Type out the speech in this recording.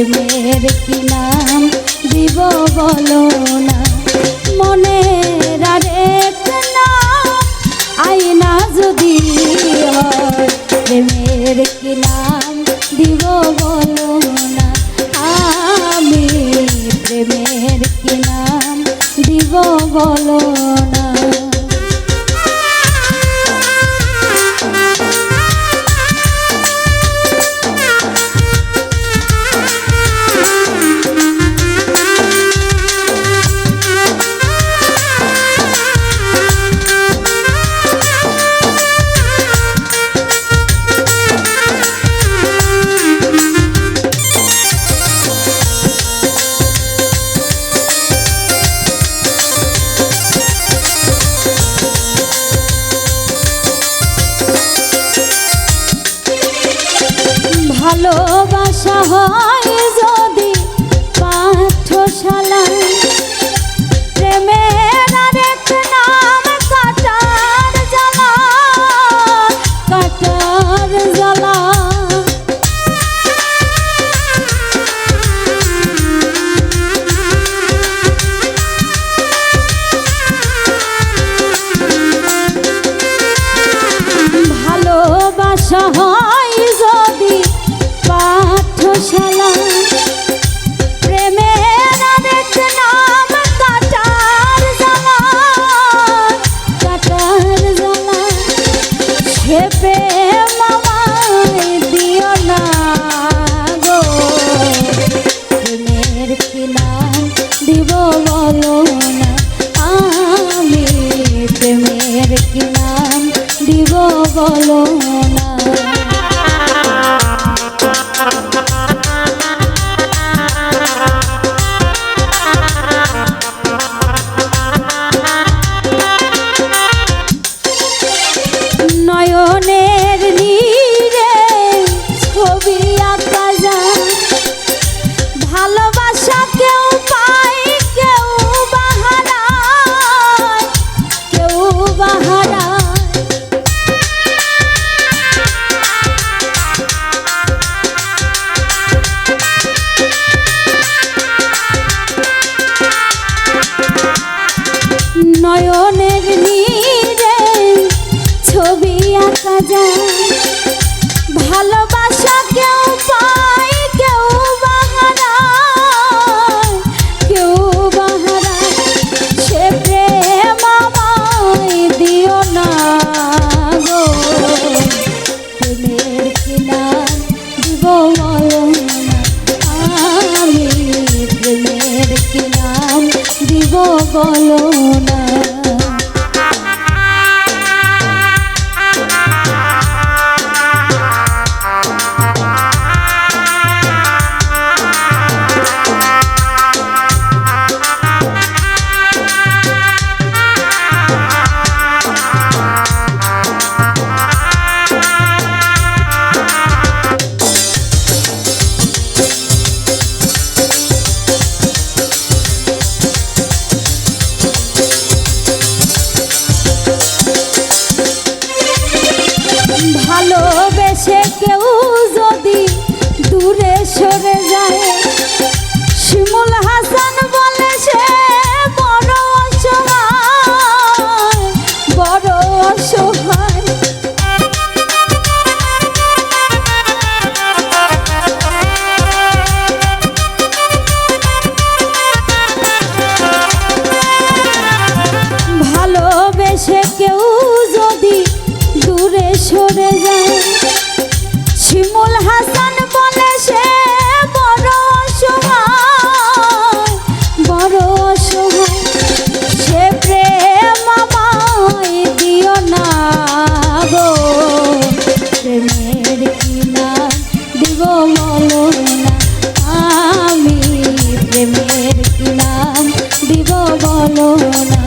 প্রেমের কি নাম দিব বলো না? মনে আরেক আইনা যদি হয়, প্রেমের কি নাম দিব বলো না? আমি প্রেমের কি নাম দিব বলো না? ভালোবাসা হয় যদি পাঠশালা দিব বলো। বলো বলো না।